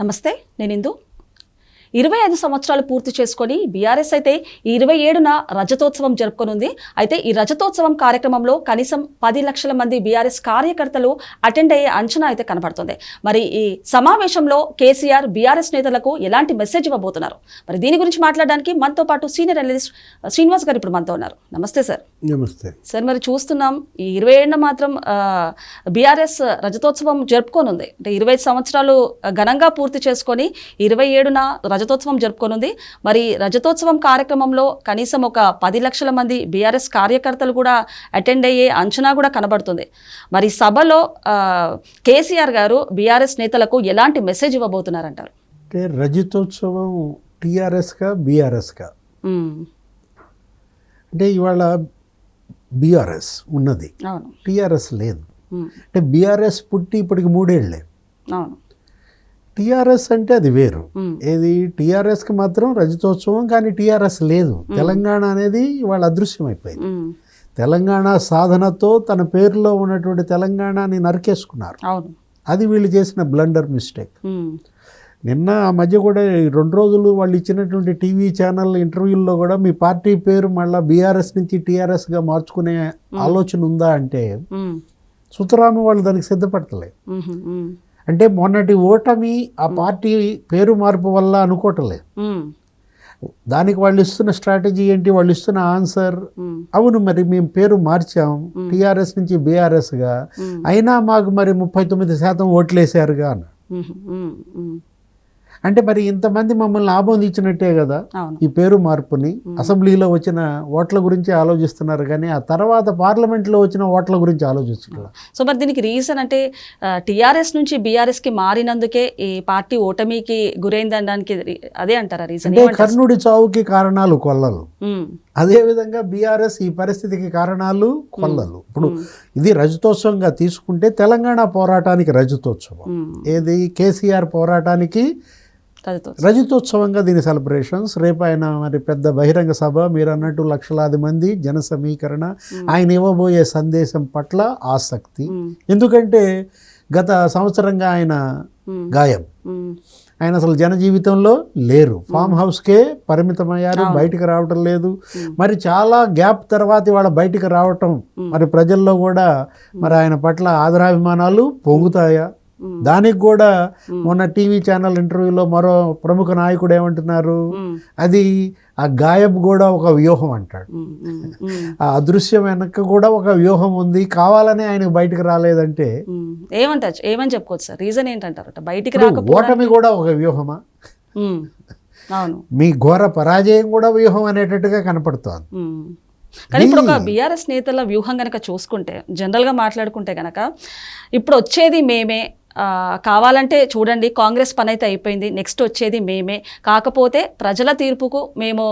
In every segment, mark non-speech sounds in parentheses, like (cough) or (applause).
నమస్తే నేను ఇందు. ఇరవై ఐదు సంవత్సరాలు పూర్తి చేసుకొని బీఆర్ఎస్ అయితే ఈ ఇరవై ఏడున రజతోత్సవం జరుపుకోనుంది. అయితే ఈ రజతోత్సవం కార్యక్రమంలో కనీసం పది లక్షల మంది బీఆర్ఎస్ కార్యకర్తలు అటెండ్ అయ్యే అంచనా అయితే కనబడుతుంది. మరి ఈ సమావేశంలో కేసీఆర్ బీఆర్ఎస్ నేతలకు ఎలాంటి మెసేజ్ ఇవ్వబోతున్నారు? మరి దీని గురించి మాట్లాడడానికి మనతో పాటు సీనియర్ అనలిస్ట్ శ్రీనివాస్ గారు ఇప్పుడు మనతో ఉన్నారు. నమస్తే సార్. నమస్తే. సార్ మరి చూస్తున్నాం ఈ ఇరవై ఏడున మాత్రం బీఆర్ఎస్ రజతోత్సవం జరుపుకోనుంది. అంటే ఇరవై సంవత్సరాలు ఘనంగా పూర్తి చేసుకొని ఇరవై ఏడున రజతోత్సవం జరుపుకోనుంది. మరి రజతోత్సవం కార్యక్రమంలో కనీసం ఒక పది లక్షల మంది బీఆర్ఎస్ కార్యకర్తలు కూడా అటెండ్ అయ్యే అంచనా కూడా కనబడుతుంది. మరి సభలో కేసీఆర్ గారు బీఆర్ఎస్ నేతలకు ఎలాంటి మెసేజ్ ఇవ్వబోతున్నారంటారు? అంటే రజతోత్సవం టీఆర్ఎస్గా బీఆర్ఎస్గా అంటే ఇవాళ బీఆర్ఎస్ ఉన్నది. అవును. టీఆర్ఎస్ లేదు. అంటే బీఆర్ఎస్ పుట్టి ఇప్పటికి మూడేళ్ళే. అవును. టీఆర్ఎస్ అంటే అది వేరు. ఏది? టీఆర్ఎస్కి మాత్రం రజతోత్సవం కానీ టీఆర్ఎస్ లేదు. తెలంగాణ అనేది ఇవాళ అదృశ్యమైపోయింది. తెలంగాణ సాధనతో తన పేరులో ఉన్నటువంటి తెలంగాణని నరికేసుకున్నారు. అది వీళ్ళు చేసిన బ్లండర్ మిస్టేక్. నిన్న ఆ మధ్య కూడా ఈ రెండు రోజులు వాళ్ళు ఇచ్చినటువంటి టీవీ ఛానల్ ఇంటర్వ్యూల్లో కూడా మీ పార్టీ పేరు మళ్ళీ బీఆర్ఎస్ నుంచి టీఆర్ఎస్గా మార్చుకునే ఆలోచన ఉందా అంటే సుతరాము వాళ్ళు దానికి సిద్ధపడతలే. ఉమ్, ఉమ్, అంటే మొన్నటి ఓటమి ఆ పార్టీ పేరు మార్పు వల్ల అనుకోవటలేదు ఉమ్, దానికి వాళ్ళు ఇస్తున్న స్ట్రాటజీ ఏంటి? వాళ్ళు ఇస్తున్న ఆన్సర్. అవును మరి మేము పేరు మార్చాం. టీఆర్ఎస్ నుంచి బీఆర్ఎస్గా. అయినా మాకు మరి ముప్పై తొమ్మిది శాతం ఓట్లేశారుగా అన్నాడు. అంటే మరి ఇంతమంది మమ్మల్ని ఆమోదించినట్టే కదా? ఈ పేరు మార్పుని. అసెంబ్లీలో వచ్చిన ఓట్ల గురించి ఆలోచిస్తున్నారు కానీ ఆ తర్వాత పార్లమెంట్లో వచ్చిన ఓట్ల గురించి ఆలోచించట్లేదు సో మరి దీనికి రీజన్ అంటే టీఆర్ఎస్ నుంచి బీఆర్ఎస్కి మారినందుకే ఈ పార్టీ ఓటమికి గురైందనడానికి అదే అంటారా రీజన్? అంటే కర్ణుడి చావుకి కారణాలు కొల్లలు. అదేవిధంగా బీఆర్ఎస్ ఈ పరిస్థితికి కారణాలు కొల్లలు ఇప్పుడు ఇది రజతోత్సవంగా తీసుకుంటే తెలంగాణ పోరాటానికి రజతోత్సవం. ఏది? కేసీఆర్ పోరాటానికి రజతోత్సవంగా దీని సెలబ్రేషన్స్. రేపు ఆయన మరి పెద్ద బహిరంగ సభ మీరు అన్నట్టు లక్షలాది మంది జన సమీకరణ ఆయన ఇవ్వబోయే సందేశం పట్ల ఆసక్తి. ఎందుకంటే గత సంవత్సరంగా ఆయన గాయం. ఆయన అసలు జన జీవితంలో లేరు ఫామ్ హౌస్కే పరిమితమయ్యారు బయటికి రావటం లేదు. మరి చాలా గ్యాప్ తర్వాత ఇవాళ బయటికి రావటం మరి ప్రజల్లో కూడా మరి ఆయన పట్ల ఆదరాభిమానాలు పొంగుతాయా? దానికి కూడా మొన్న టీవీ ఛానల్ ఇంటర్వ్యూలో మరో ప్రముఖ నాయకుడు ఏమంటున్నారు? అది ఆ గాయం కూడా ఒక వ్యూహం అంటాడు. ఆ అదృశ్యం వెనక కూడా ఒక వ్యూహం ఉంది. కావాలని ఆయన బయటికి రాలేదంటే ఏమంటారు ఏమని చెప్పుకోవచ్చు సార్? రీజన్ ఏంటంటారు బయటికి రాకపోవడం ఓటమి కూడా ఒక వ్యూహమా? అవును. మీ ఘోర పరాజయం కూడా వ్యూహం అనేటట్టుగా కనపడుతోంది. కానీ ఇప్పుడు ఒక బీఆర్ఎస్ నేతల వ్యూహం కనుక చూసుకుంటే జనరల్గా మాట్లాడుకుంటే కనుక ఇప్పుడు వచ్చేది మేమే కావాలంటే చూడండి కాంగ్రెస్ పని అయితే అయిపోయింది నెక్స్ట్ వచ్చేది మేమే. కాకపోతే ప్రజల తీర్పుకు మేము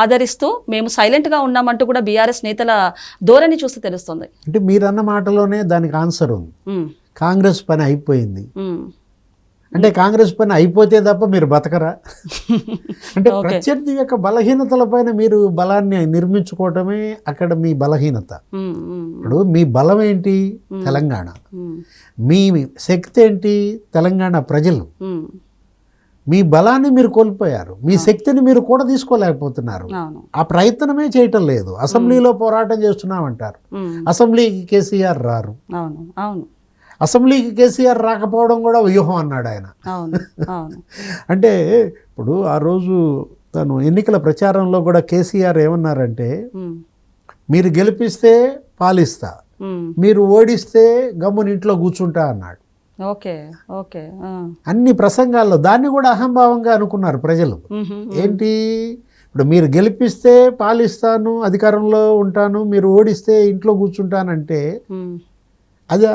ఆదరిస్తూ మేము సైలెంట్గా ఉన్నామంటూ కూడా బీఆర్ఎస్ నేతల ధోరణి చూస్తే తెలుస్తుంది. అంటే మీరన్న మాటలోనే దానికి ఆన్సర్ ఉంది. కాంగ్రెస్ పని అయిపోయింది. అంటే కాంగ్రెస్ పని అయిపోతే తప్ప మీరు బతకరా? అంటే ప్రత్యర్థి యొక్క బలహీనతల పైన మీరు బలాన్ని నిర్మించుకోవటమే అక్కడ మీ బలహీనత. ఇప్పుడు మీ బలం ఏంటి? తెలంగాణ. మీ శక్తి ఏంటి? తెలంగాణ ప్రజలు. మీ బలాన్ని మీరు కోల్పోయారు. మీ శక్తిని మీరు కూడా తీసుకోలేకపోతున్నారు. ఆ ప్రయత్నమే చేయటం లేదు. అసెంబ్లీలో పోరాటం చేస్తున్నామంటారు. అసెంబ్లీకి కేసీఆర్ రారు. అవును అవును. అసెంబ్లీకి కేసీఆర్ రాకపోవడం కూడా వ్యూహం అన్నాడు ఆయన. (laughs) అంటే ఇప్పుడు ఆ రోజు తను ఎన్నికల ప్రచారంలో కూడా కేసీఆర్ ఏమన్నారంటే మీరు గెలిపిస్తే పాలిస్తా మీరు ఓడిస్తే గమ్మున ఇంట్లో కూర్చుంటా అన్నాడు. ఓకే ఓకే అన్ని ప్రసంగాల్లో దాన్ని కూడా అహంభావంగా అనుకున్నారు ప్రజలు. ఏంటి? ఇప్పుడు మీరు గెలిపిస్తే పాలిస్తాను అధికారంలో ఉంటాను మీరు ఓడిస్తే ఇంట్లో కూర్చుంటానంటే అదే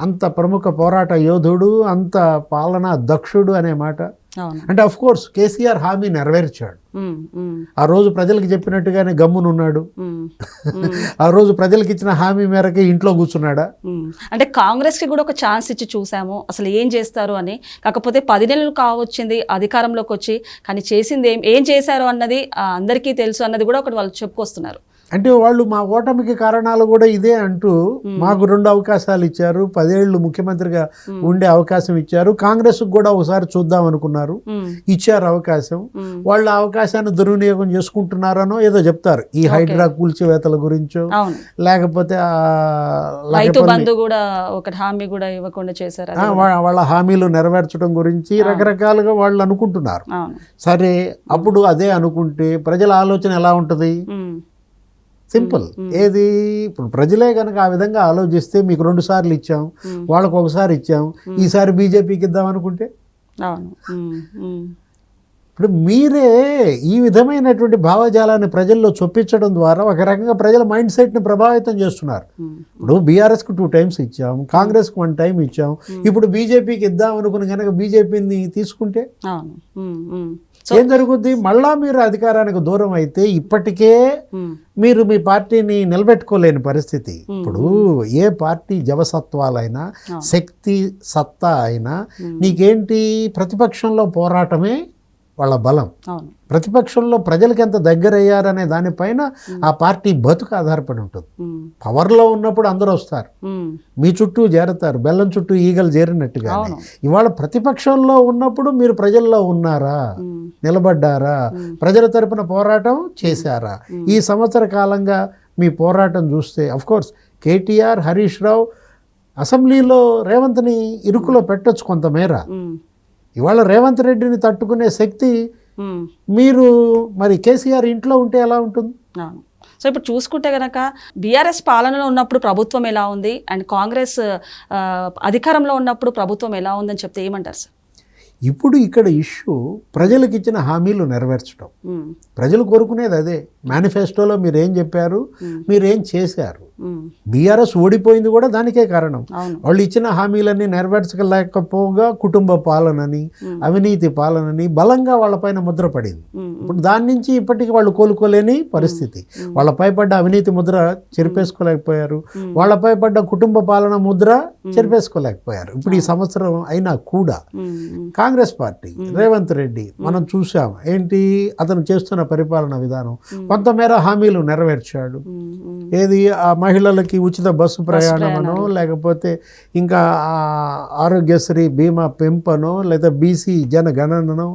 అంత ప్రముఖ పోరాట యోధుడు అంత పాలనా దక్షుడు అనే మాట. అంటే అఫ్ కోర్స్ కేసీఆర్ హామీ నెరవేర్చాడు. ఆ రోజు ప్రజలకు చెప్పినట్టుగానే గమ్మునున్నాడు ఆ రోజు ప్రజలకు ఇచ్చిన హామీ మేరకే ఇంట్లో కూర్చున్నాడా. అంటే కాంగ్రెస్కి కూడా ఒక ఛాన్స్ ఇచ్చి చూసాము. అసలు ఏం చేస్తారు అని. కాకపోతే పది నెలలు కావచ్చింది అధికారంలోకి వచ్చి కానీ చేసింది ఏం ఏం చేశారు అన్నది అందరికీ తెలుసు అన్నది కూడా ఒకటి వాళ్ళు చెప్పుకొస్తున్నారు. అంటే వాళ్ళు మా ఓటమికి కారణాలు కూడా ఇదే అంటూ మాకు రెండు అవకాశాలు ఇచ్చారు. పదేళ్ళు ముఖ్యమంత్రిగా ఉండే అవకాశం ఇచ్చారు. కాంగ్రెస్కి కూడా ఒకసారి చూద్దాం అనుకున్నారు. ఇచ్చారు అవకాశం. వాళ్ళ అవకాశాన్ని దుర్వినియోగం చేసుకుంటున్నారనో ఏదో చెప్తారు. ఈ హైడ్రా కూల్చివేతల గురించో లేకపోతే వాళ్ళ హామీలు నెరవేర్చడం గురించి రకరకాలుగా వాళ్ళు అనుకుంటున్నారు. సరే అప్పుడు అదే అనుకుంటే ప్రజల ఆలోచన ఎలా ఉంటుంది? సింపుల్. ఏది? ఇప్పుడు ప్రజలే కనుక ఆ విధంగా ఆలోచిస్తే మీకు రెండు సార్లు ఇచ్చాం వాళ్ళకు ఒకసారి ఇచ్చాం ఈసారి బీజేపీకి ఇద్దాం అనుకుంటే? ఇప్పుడు మీరే ఈ విధమైనటువంటి భావజాలాన్ని ప్రజల్లో చొప్పించడం ద్వారా ఒక రకంగా ప్రజల మైండ్ సెట్ని ప్రభావితం చేస్తున్నారు. ఇప్పుడు బీఆర్ఎస్కి టూ టైమ్స్ ఇచ్చాం కాంగ్రెస్కి వన్ టైం ఇచ్చాం. ఇప్పుడు బీజేపీకి ఇద్దాం అనుకుని కనుక బీజేపీని తీసుకుంటే ఏం జరుగుద్ది? మళ్ళా మీరు అధికారానికి దూరం అయితే ఇప్పటికే మీరు మీ పార్టీని నిలబెట్టుకోలేని పరిస్థితి. ఇప్పుడు ఏ పార్టీ జవసత్వాలైనా శక్తి సత్తా అయినా నీకేంటి ప్రతిపక్షంలో పోరాటమే? వాళ్ళ బలం. ప్రతిపక్షంలో ప్రజలకు ఎంత దగ్గరయ్యారనే దానిపైన ఆ పార్టీ బతుకు ఆధారపడి ఉంటుంది. పవర్లో ఉన్నప్పుడు అందరూ వస్తారు. మీ చుట్టూ చేరతారు బెల్లం చుట్టూ ఈగలు చేరినట్టుగా. ఇవాళ ప్రతిపక్షంలో ఉన్నప్పుడు మీరు ప్రజల్లో ఉన్నారా? నిలబడ్డారా? ప్రజల తరపున పోరాటం చేశారా? ఈ సంవత్సర కాలంగా మీ పోరాటం చూస్తే కోర్స్ కేటీఆర్ హరీష్ రావు అసెంబ్లీలో రేవంత్ని ఇరుకులో పెట్టొచ్చు కొంతమేర. ఇవాళ రేవంత్ రెడ్డిని తట్టుకునే శక్తి. మీరు మరి కేసీఆర్ ఇంట్లో ఉంటే ఎలా ఉంటుంది? సో ఇప్పుడు చూసుకుంటే కనుక బీఆర్ఎస్ పాలనలో ఉన్నప్పుడు ప్రభుత్వం ఎలా ఉంది? అండ్ కాంగ్రెస్ అధికారంలో ఉన్నప్పుడు ప్రభుత్వం ఎలా ఉందని చెప్తే ఏమంటారు సార్? ఇప్పుడు ఇక్కడ ఇష్యూ ప్రజలకు ఇచ్చిన హామీలు నెరవేర్చడం. ప్రజలు కోరుకునేది అదే. మేనిఫెస్టోలో మీరు ఏం చెప్పారు మీరు చేశారు? బీఆర్ఎస్ ఓడిపోయింది కూడా దానికే కారణం. వాళ్ళు ఇచ్చిన హామీలన్నీ నెరవేర్చలేకపోగా కుటుంబ పాలనని అవినీతి పాలనని బలంగా వాళ్ళపైన ముద్ర పడింది ఇప్పుడు దాని నుంచి ఇప్పటికీ వాళ్ళు కోలుకోలేని పరిస్థితి. వాళ్ళపై పడ్డ అవినీతి ముద్ర చెరిపేసుకోలేకపోయారు. వాళ్ళపై పడ్డ కుటుంబ పాలన ముద్ర చెరిపేసుకోలేకపోయారు. ఇప్పుడు ఈ సంవత్సరం అయినా కూడా కాంగ్రెస్ పార్టీ రేవంత్ రెడ్డి మనం చూసాం ఏంటి? అతను చేస్తున్న పరిపాలన విధానం. కొంతమేర హామీలు నెరవేర్చాడు. ఏది? ఆ మహిళలకి ఉచిత బస్సు ప్రయాణమనో లేకపోతే ఇంకా ఆరోగ్యశ్రీ బీమా పెంపనో లేదా బీసీ జనగణననో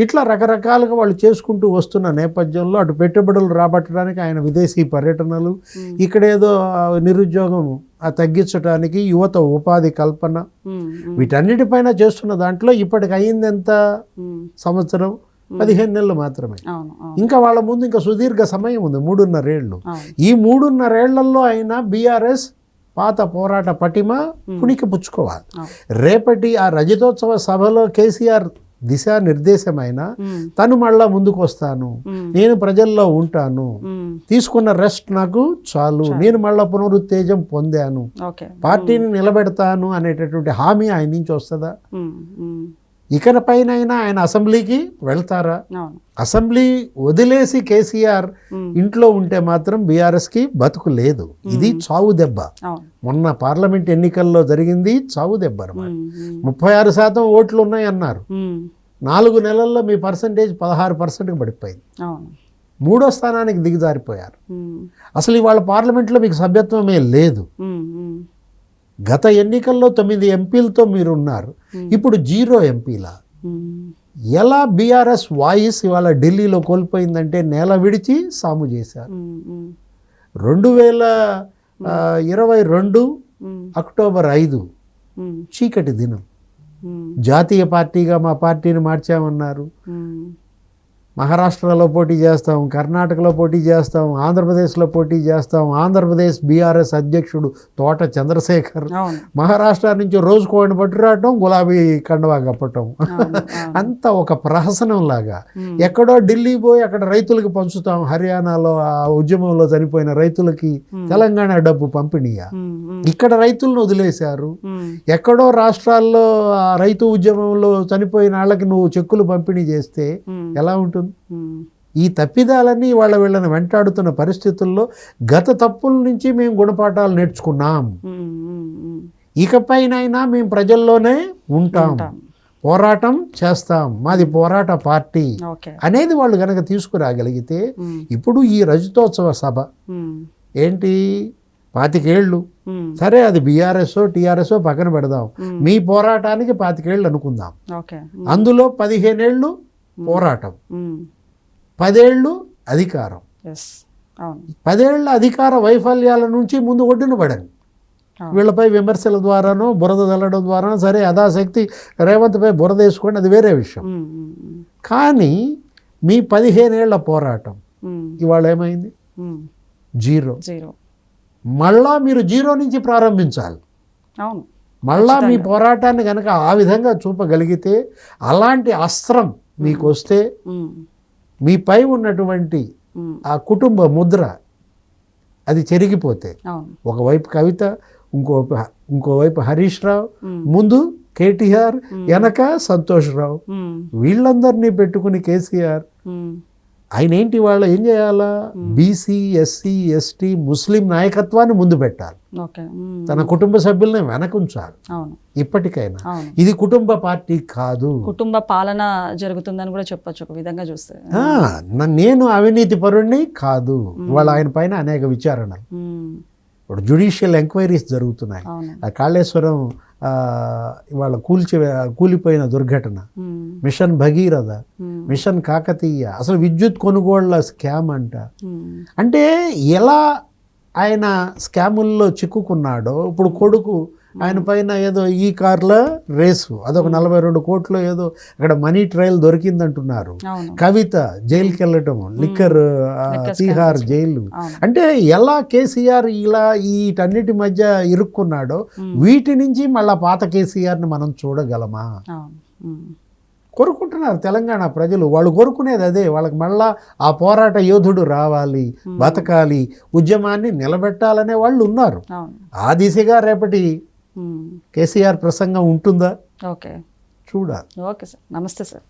ఇట్లా రకరకాలుగా వాళ్ళు చేసుకుంటూ వస్తున్న నేపథ్యంలో అటు పెట్టుబడులు రాబట్టడానికి ఆయన విదేశీ పర్యటనలు ఇక్కడేదో నిరుద్యోగం తగ్గించడానికి యువత ఉపాధి కల్పన వీటన్నిటిపైన చేస్తున్న దాంట్లో ఇప్పటికి అయింది ఎంత సంవత్సరం? పదిహేను నెలలు మాత్రమే. ఇంకా వాళ్ళ ముందు ఇంకా సుదీర్ఘ సమయం ఉంది మూడున్నరేళ్ళు ఈ మూడున్నరేళ్ళలో అయినా బీఆర్ఎస్ పాత పోరాట పటిమ పుణికి పుచ్చుకోవాలి. రేపటి ఆ రజతోత్సవ సభలో కేసీఆర్ దిశానిర్దేశమైన తను మళ్ళా ముందుకు వస్తాను నేను ప్రజల్లో ఉంటాను తీసుకున్న రెస్ట్ నాకు చాలు నేను మళ్ళా పునరుత్తేజం పొందాను. పార్టీని నిలబెడతాను అనేటటువంటి హామీ ఆయన నుంచి వస్తుందా? ఇకనపైనైనా ఆయన అసెంబ్లీకి వెళ్తారా? అసెంబ్లీ వదిలేసి కేసీఆర్ ఇంట్లో ఉంటే మాత్రం బీఆర్ఎస్కి బతుకు లేదు. ఇది చావు దెబ్బ. మొన్న పార్లమెంట్ ఎన్నికల్లో జరిగింది చావు దెబ్బ అనమాట ముప్పై ఆరు శాతం ఓట్లు ఉన్నాయి అన్నారు నాలుగు నెలల్లో మీ పర్సంటేజ్ పదహారు పర్సెంట్కి పడిపోయింది. మూడో స్థానానికి దిగజారిపోయారు. అసలు ఇవాళ పార్లమెంట్లో మీకు సభ్యత్వమే లేదు. గత ఎన్నికల్లో తొమ్మిది ఎంపీలతో మీరు ఉన్నారు ఇప్పుడు జీరో ఎంపీల? ఎలా బీఆర్ఎస్ వాయిస్ ఇవాళ ఢిల్లీలో కోల్పోయిందంటే నేల విడిచి సాము చేశారు. రెండు వేల ఇరవై రెండు అక్టోబర్ ఐదు చీకటి దినం. జాతీయ పార్టీగా మా పార్టీని మార్చామన్నారు. మహారాష్ట్రలో పోటీ చేస్తాం కర్ణాటకలో పోటీ చేస్తాం ఆంధ్రప్రదేశ్లో పోటీ చేస్తాం ఆంధ్రప్రదేశ్ బీఆర్ఎస్ అధ్యక్షుడు తోట చంద్రశేఖర్. మహారాష్ట్ర నుంచి రోజు కోడిని పట్టురావటం గులాబీ కండవా కప్పటం. (laughs) అంత ఒక ప్రహసనం లాగా. ఎక్కడో ఢిల్లీ పోయి అక్కడ రైతులకు పంచుతాం హర్యానాలో ఆ ఉద్యమంలో చనిపోయిన రైతులకి తెలంగాణ డబ్బు పంపిణీయా? ఇక్కడ రైతులను వదిలేశారు. ఎక్కడో రాష్ట్రాల్లో ఆ రైతు ఉద్యమంలో చనిపోయిన వాళ్ళకి నువ్వు చెక్కులు పంపిణీ చేస్తే ఎలా ఉంటుంది? ఉమ్, ఈ తప్పిదాలన్నీ వాళ్ళ వీళ్ళని వెంటాడుతున్న పరిస్థితుల్లో గత తప్పుల నుంచి మేము గుణపాఠాలు నేర్చుకున్నాం. ఇకపైనైనా మేము ప్రజల్లోనే ఉంటాం. పోరాటం చేస్తాం. మాది పోరాట పార్టీ అనేది వాళ్ళు కనుక తీసుకురాగలిగితే ఇప్పుడు ఈ రజతోత్సవ సభ ఏంటి? పాతికేళ్ళు. సరే అది బీఆర్ఎస్ టీఆర్ఎస్ పక్కన పెడదాం. మీ పోరాటానికి పాతికేళ్ళు అనుకుందాం. అందులో పదిహేనేళ్ళు పోరాటం. పదేళ్ళు అధికారం. పదేళ్ళ అధికార వైఫల్యాల నుంచి ముందు ఒడ్డున పడండి. అవును. వీళ్ళపై విమర్శల ద్వారానో బురద చల్లడం ద్వారానో సరే అదాశక్తి రేవంత్పై బురద వేసుకోండి అది వేరే విషయం. కానీ మీ పదిహేనేళ్ళ పోరాటం ఇవాళ ఏమైంది? జీరో. జీరో. మళ్ళా మీరు జీరో నుంచి ప్రారంభించాలి. అవును. మళ్ళా మీ పోరాటాన్ని కనుక ఆ విధంగా చూపగలిగితే అలాంటి అస్త్రం మీకు వస్తే మీపై ఉన్నటువంటి ఆ కుటుంబ ముద్ర అది చెరిగిపోతే ఒకవైపు కవిత ఇంకోవైపు ఇంకోవైపు హరీష్ రావు ముందు కేటీఆర్ వెనక సంతోష్ రావు. వీళ్ళందరినీ పెట్టుకుని కేసీఆర్ ఆయన ఏంటి వాళ్ళు ఏం చేయాలా? బీసీ ఎస్సీ ఎస్టీ ముస్లిం నాయకత్వాన్ని ముందు పెట్టాలి. తన కుటుంబ సభ్యుల్ని వెనకుంచాలి. ఇప్పటికైనా. ఇది కుటుంబ పార్టీ కాదు. కుటుంబ పాలన జరుగుతుందని కూడా చెప్పొచ్చు ఒక విధంగా చూస్తే. నేను అవినీతి పరుణ్ణి కాదు. ఇవాళ ఆయన పైన అనేక విచారణలు. ఇప్పుడు జ్యుడిషియల్ ఎంక్వైరీస్ జరుగుతున్నాయి. కాళేశ్వరం ఇవాళ కూల్చి కూలిపోయిన దుర్ఘటన. మిషన్ భగీరథ మిషన్ కాకతీయ అసలు విద్యుత్ కొనుగోళ్ళ స్కామ్ అంట. అంటే ఎలా ఆయన స్కాముల్లో చిక్కుకున్నాడో ఇప్పుడు కొడుకు ఆయన పైన ఏదో ఈ కార్ల రేసు అదొక నలభై రెండు కోట్లు ఏదో అక్కడ మనీ ట్రయల్ దొరికిందంటున్నారు. కవిత జైలుకి వెళ్ళటం లిక్కర్ తీహార్. జైలు. అంటే ఎలా కేసీఆర్ ఇలా వీటన్నిటి మధ్య ఇరుక్కున్నాడో వీటి నుంచి మళ్ళా పాత కేసీఆర్ని మనం చూడగలమా? కోరుకుంటున్నారు తెలంగాణ ప్రజలు. వాళ్ళు కోరుకునేది అదే. వాళ్ళకి మళ్ళా ఆ పోరాట యోధుడు రావాలి బతకాలి ఉద్యమాన్ని నిలబెట్టాలనే వాళ్ళు ఉన్నారు. ఆ దిశగా రేపటి కేసీఆర్ ప్రసంగం ఉంటుందా? ఓకే చూడాలి. ఓకే సార్ నమస్తే సార్